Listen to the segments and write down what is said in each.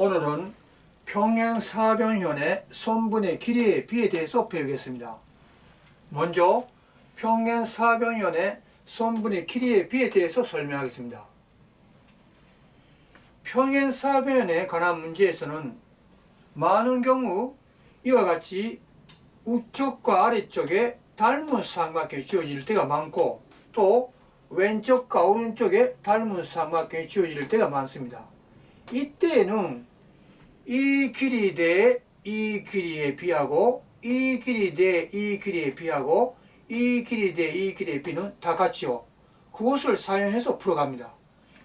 오늘은 평행사변현의 손분의 길이의 비에 대해서 배우겠습니다. 먼저 평행사변현의 손분의 길이의 비에 대해서 설명하겠습니다. 평행 사변에 관한 문제에서는 많은 경우 이와 같이 우쪽과 아래쪽에 닮은 삼각형이 지어질 때가 많고 또 왼쪽과 오른쪽에 닮은 삼각형이 지어질 때가 많습니다. 이때에는 이 길이 대 이 길이에 비하고 이 길이 대 이 길이에 비하고 이 길이 대 이 길이에 비는 다 같이요. 그것을 사용해서 풀어갑니다.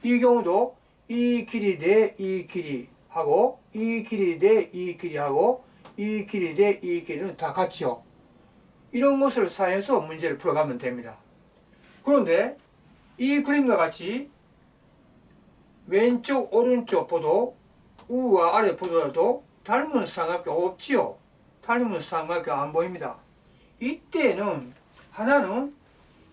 이 경우도 이 길이 대 이 길이 하고 이 길이 대 이 길이 하고 이 길이 대 이 길이는 다 같이요. 이런 것을 사용해서 문제를 풀어가면 됩니다. 그런데 이 그림과 같이 왼쪽 오른쪽 보도 우와 아래 보더라도 닮은 삼각형 없지요. 닮은 삼각형 안 보입니다. 이때는 하나는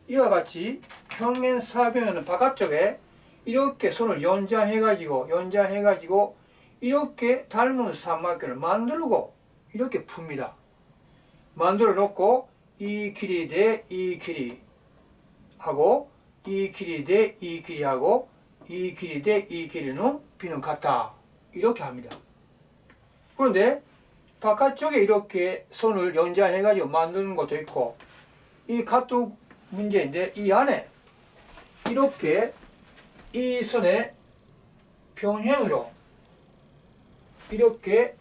이와 같이 평행사변은 바깥쪽에 이렇게 손을 연장해가지고 연장해가지고 이렇게 닮은 삼각형을 만들고 이렇게 풉니다. 만들어 놓고 이 길이 대 이 길이 하고 이 길이 대 이 길이 하고 이 길이 대 이 길이는 비는 같다. 이렇게 합니다. 그런데 바깥쪽에 이렇게 손을 연장해가지고 만드는 것도 있고 이 카톡 문제인데 이 안에 이렇게 이 선에 평행으로 이렇게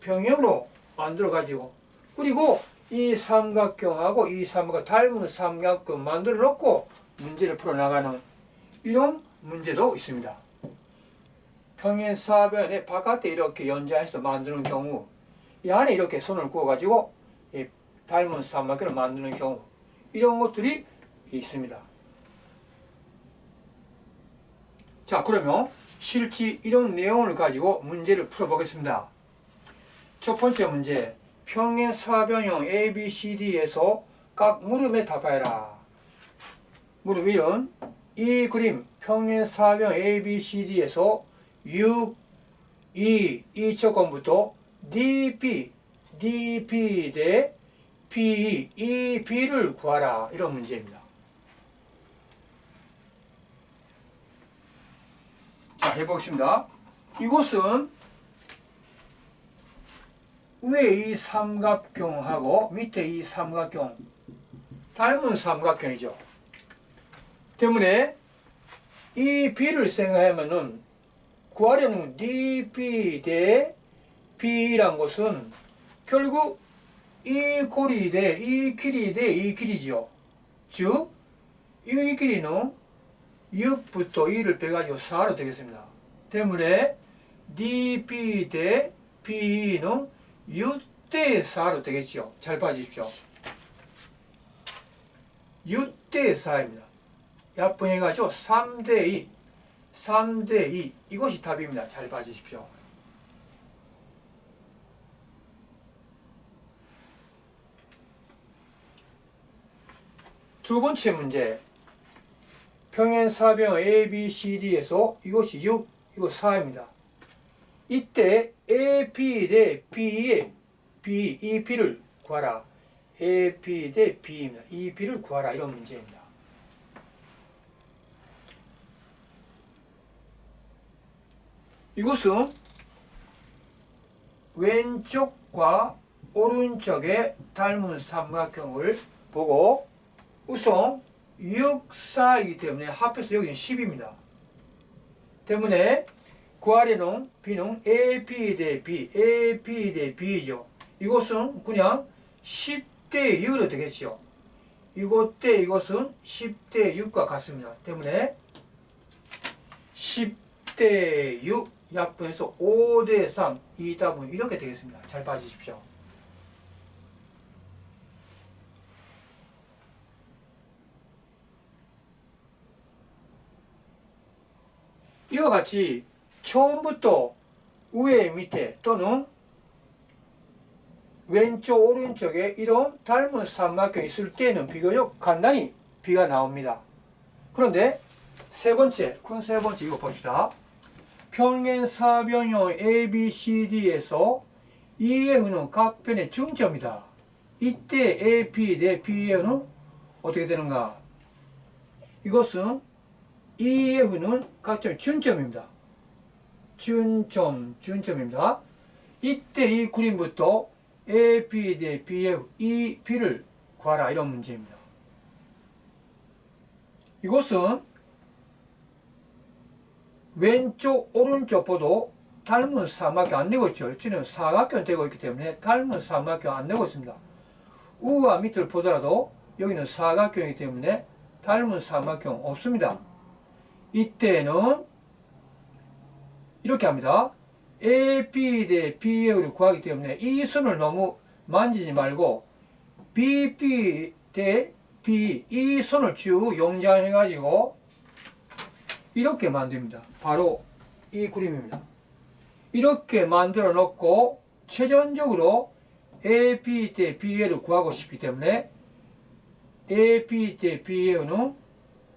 평행으로 만들어 가지고 그리고 이 삼각형하고 이 삼각형 닮은 삼각형 만들어 놓고 문제를 풀어 나가는 이런 문제도 있습니다. 평행 사변의 바깥에 이렇게 연장해서 만드는 경우 이 안에 이렇게 손을 구워 가지고 이 닮은 삼각형을 만드는 경우 이런 것들이 있습니다. 자 그러면 실제 이런 내용을 가지고 문제를 풀어보겠습니다. 첫 번째 문제 평행 사변형 ABCD에서 각 물음에 답하여라. 물음 1은 이 그림 평행 사변 ABCD에서 6, 2, 이 조건부터 DP, DP 대 PE, 이 B를 구하라. 이런 문제입니다. 자, 해보겠습니다. 이곳은 위에 이 삼각형하고 밑에 이 삼각형 닮은 삼각형이죠. 때문에 이 B를 생각하면은 구하려는 DP 대 B란 것은 결국 이 고리 대이 길이 대 이 길이죠. 즉, 이 길이는 6부터 2를 빼가지고 4로 되겠습니다. 때문에 DP 대 B는 6대 4로 되겠죠. 잘 봐주십시오. 6대 4입니다. 약분해가지고 3대 2, 3대 2 이것이 답입니다. 잘 봐주십시오. 두 번째 문제 평행사변 A, B, C, D에서 이것이 6, 이거 4입니다. 이때 AP 대 B, 이 B를 구하라. AP 대 B입니다. 이 B를 구하라. 이런 문제입니다. 이것은 왼쪽과 오른쪽의 닮은 삼각형을 보고 우선 6, 4이기 때문에 합해서 여기는 10입니다. 때문에 구하려는 B는 AP 대 B, AP 대 B죠. 이것은 그냥 10대 6으로 되겠죠. 이것 대 이것은 10대 6과 같습니다. 때문에 10대 6 약분해서 5대 3, 이 답은 이렇게 되겠습니다. 잘 봐주십시오. 이와 같이 처음부터 위에 밑에 또는 왼쪽 오른쪽에 이런 닮은 삼각형이 있을 때는 비교적 간단히 비가 나옵니다. 그런데 세 번째 큰 세 번째 이거 봅시다. 평행사변형 ABCD에서 EF는 각 편의 중점이다. 이때 AP 대 BA는 어떻게 되는가? 이것은 EF는 각점의 준점입니다. 준점, 준점입니다. 이때 이 그림부터 AP 대 BF, 이 B를 구하라 이런 문제입니다. 이것은 왼쪽 오른쪽 보도 닮은 삼각형 안 내고 있죠. 지금 사각형 되고 있기 때문에 닮은 삼각형 안 내고 있습니다. 우와 밑을 보더라도 여기는 사각형이기 때문에 닮은 삼각형 없습니다. 이때는 이렇게 합니다. AP 대 BA를 구하기 때문에 이 선을 너무 만지지 말고 BP 대 B 이 선을 쭉 용장해 가지고 이렇게 만듭니다. 바로 이 그림입니다. 이렇게 만들어 놓고 최종적으로 AP 대 BA를 구하고 싶기 때문에 AP 대 BA는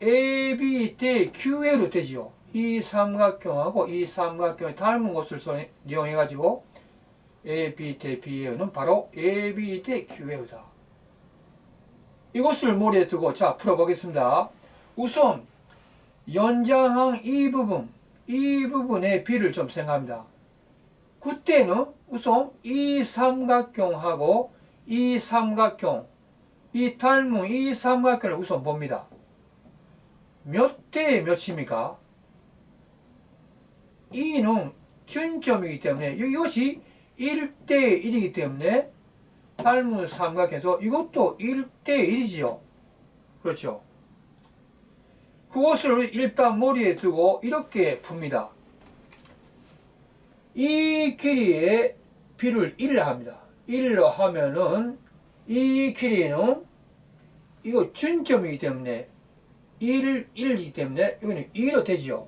AB 대 QA로 되지요. 이 삼각형하고 이 삼각형의 닮은 것을 이용해 가지고 AB 대 BA는 바로 AB 대 QA다. 이것을 머리에 두고 자 풀어보겠습니다. 우선 연장항 이 부분 이 부분의 비를 좀 생각합니다. 그때는 우선 이 삼각형하고 이 삼각형 이 닮은 이 삼각형을 우선 봅니다. 몇대 몇입니까? 2는 준점이기 때문에 이것이 1대 1이기 때문에 닮은 삼각형에서 이것도 1대 1이지요. 그렇죠. 그것을 일단 머리에 두고 이렇게 풉니다. 이 길이의 비를 1을 합니다. 1로 하면은 이 길이는 이거 준점이기 때문에 1, 1이기 때문에 이거는 2로 되지요.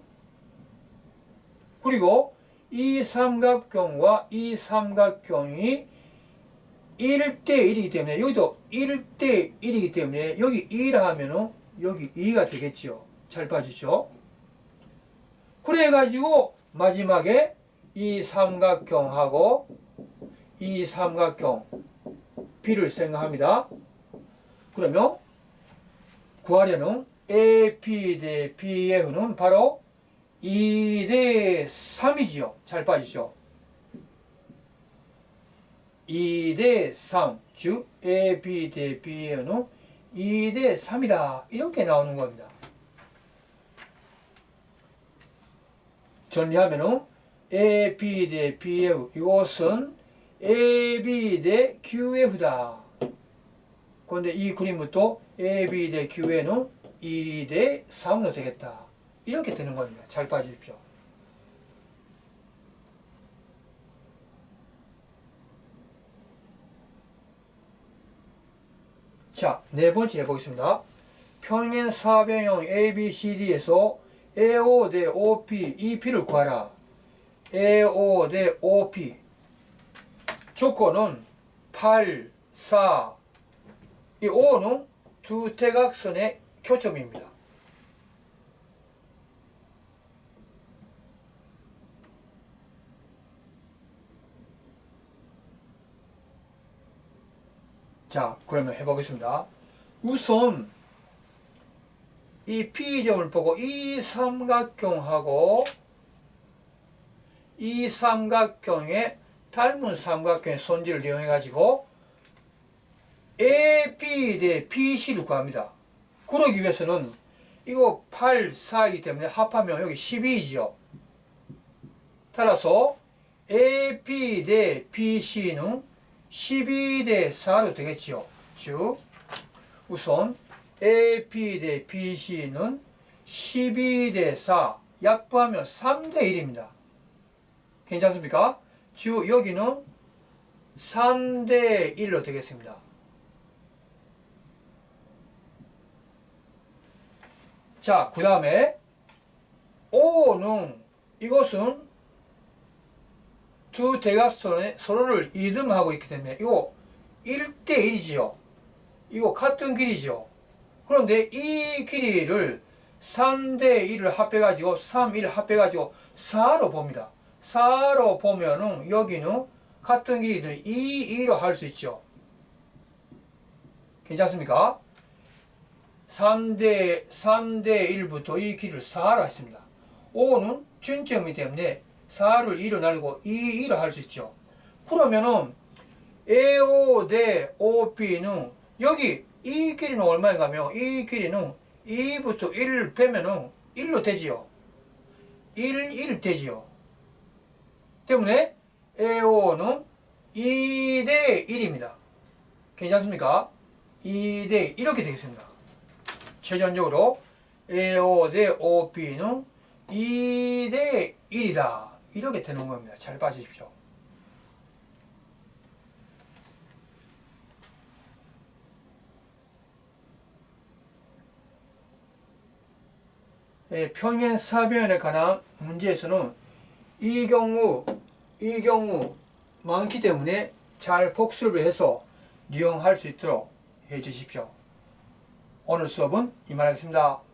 그리고 이 삼각형과 이 삼각형이 1대 1이기 때문에 여기도 1대 1이기 때문에 여기 2라 하면은 여기 2가 되겠죠. 잘 봐주시오. 그래가지고 마지막에 이 삼각형하고 이 삼각형 B를 생각합니다. 그러면 구하려는 AP 대 BF는 바로 2 대 3이지요. 잘 봐주시오. 2 대 3, 즉 AB 대 BF는 2 대 3이다. 이렇게 나오는 겁니다. 정리하면은 AB 대 BF 이것은 AB 대 QF다. 그런데 이 그림부터 AB 대 QF는 2 대 3으로 되겠다. 이렇게 되는 겁니다. 잘 봐주십시오. 자, 네 번째 해보겠습니다. 평행 사변형 ABCD에서 AO 대 OP, EP를 구하라. AO 대 OP. 조건은 8, 4. 이 5는 두 대각선의 교점입니다. 자, 그러면 해보겠습니다. 우선 이 P점을 보고 이 삼각형하고 이 삼각형의 닮은 삼각형의 손질을 이용해 가지고 AP 대 PC를 구합니다. 그러기 위해서는 이거 8, 4이기 때문에 합하면 여기 12이지요. 따라서 AP 대 PC는 12 대 4로 되겠지요. 즉 우선 AP 대 BC는 12 대 4 약분하면 3 대 1입니다. 괜찮습니까? 즉 여기는 3 대 1로 되겠습니다. 자, 그 다음에 5는 이것은 두 대각선에 서로를 이듬하고 있기 때문에 이거 1대 1이지요. 이거 같은 길이죠. 그런데 이 길이를 3대 1을 합해가지고 3, 1 합해가지고 4로 봅니다. 4로 보면은 여기는 같은 길이들 2, 2로 할 수 있죠. 괜찮습니까? 3대, 3대 1부터 이 길이를 4로 했습니다. 5는 준점이기 때문에 4를 2로 나누고 2, 2로 할 수 있죠. 그러면은 AO 대 OP는 여기 이 길이는 얼마인가 하면 이 길이는 2부터 1을 빼면은 1로 되지요. 1, 1 되지요. 때문에 AO는 2대 1입니다. 괜찮습니까? 2대 이렇게 되겠습니다. 최종적으로 AO 대 OP는 2대 1이다. 이렇게 되는 겁니다. 잘 봐주십시오. 평행 사변에 관한 문제에서는 이 경우 이 경우 많기 때문에 잘 복습을 해서 이용할 수 있도록 해 주십시오. 오늘 수업은 이만하겠습니다.